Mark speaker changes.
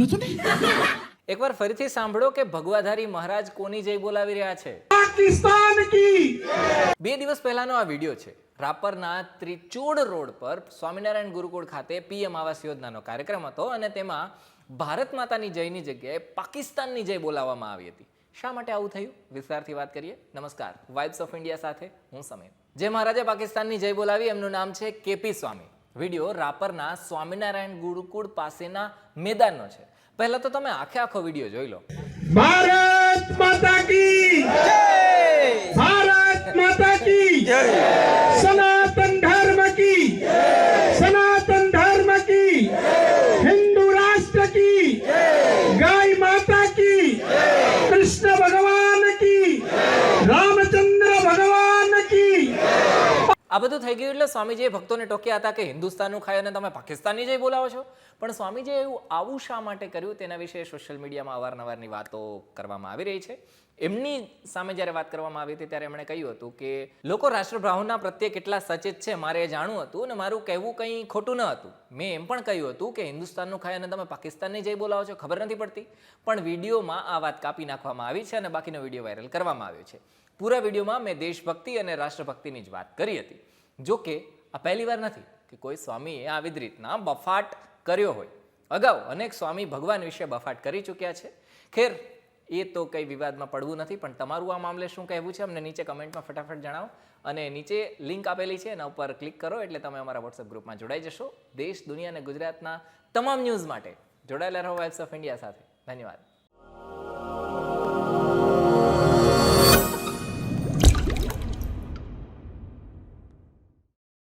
Speaker 1: સાંભળ્યું તું ને
Speaker 2: એકવાર ફરીથી સાંભળો કે ભગવાધારી મહારાજ કોની જય બોલાવી રહ્યા છે.
Speaker 1: પાકિસ્તાન કી
Speaker 2: બે દિવસ પહેલાનો આ વિડિયો છે. રાપરના ત્રિચોડ રોડ પર સ્વામિનારાયણ ગુરુકુળ ખાતે પીએમ આવાસ યોજનાનો કાર્યક્રમ હતો અને તેમાં ભારત માતાની જયની જગ્યાએ પાકિસ્તાનની જય બોલાવવામાં આવી હતી. શા માટે આવું થયું? વિસ્તારથી વાત કરીએ. નમસ્કાર. વાઇબ્સ ઓફ ઇન્ડિયા સાથે હું સમીર. જે મહારાજે પાકિસ્તાનની જય બોલાવી એમનું નામ છે કેપી સ્વામી. વીડિયો રાપરના સ્વામિનારાયણ ગુરુકુળ પાસેના મેદાનનો છે. પહેલા તો તમે આખે આખો વીડિયો જોઈ લો.
Speaker 1: ભારત માતા કી ભારત માતા કી સનાતન ધર્મ કી સનાતન ધર્મ કી હિન્દુ રાષ્ટ્ર કી ગાય માતા કી કૃષ્ણ ભગવાન કી રામચંદ્ર ભગવાન કી
Speaker 2: આ બધું થઈ ગયું એટલે સ્વામીજીએ ભક્તોને ટોક્યા હતા કે હિન્દુસ્તાનનું ખાય અને તમે પાકિસ્તાની જઈ બોલાવો છો. પણ સ્વામીજીએ એવું આવું શા માટે કર્યું તેના વિશે સોશિયલ મીડિયામાં અવારનવારની વાતો કરવામાં આવી રહી છે. એમની સામે જ્યારે વાત કરવામાં આવી હતી ત્યારે એમણે કહ્યું હતું કે, લોકો રાષ્ટ્રભાવના પ્રત્યે કેટલા સચેત છે મારે એ જાણવું હતું અને મારું કહેવું કંઈ ખોટું ન હતું. મેં એમ પણ કહ્યું હતું કે, હિન્દુસ્તાનનું ખાય અને તમે પાકિસ્તાનની જઈ બોલાવો છો, ખબર નથી પડતી. પણ વિડીયોમાં આ વાત કાપી નાખવામાં આવી છે અને બાકીનો વીડિયો વાયરલ કરવામાં આવ્યો છે. પૂરા વિડીયોમાં મેં દેશભક્તિ અને રાષ્ટ્રભક્તિની જ વાત કરી હતી. જો કે, આ પહેલી વાર નથી કે કોઈ સ્વામીએ આવી જ રીતના બફાટ કર્યો હોય. અગાઉ અનેક સ્વામી ભગવાન વિશે બફાટ કરી ચૂક્યા છે. ખેર એ તો કંઈ વિવાદમાં પડવું નથી, પણ તમારું આ મામલે શું કહેવું છે, અમને નીચે કમેન્ટમાં ફટાફટ જણાવો. અને નીચે લિંક આપેલી છે, એના ઉપર ક્લિક કરો, એટલે તમે અમારા વોટ્સએપ ગ્રુપમાં જોડાઈ જશો. દેશ, દુનિયા અને ગુજરાતના તમામ ન્યૂઝ માટે જોડાયેલા રહો વાઇબ્સ ઓફ ઇન્ડિયા સાથે. ધન્યવાદ.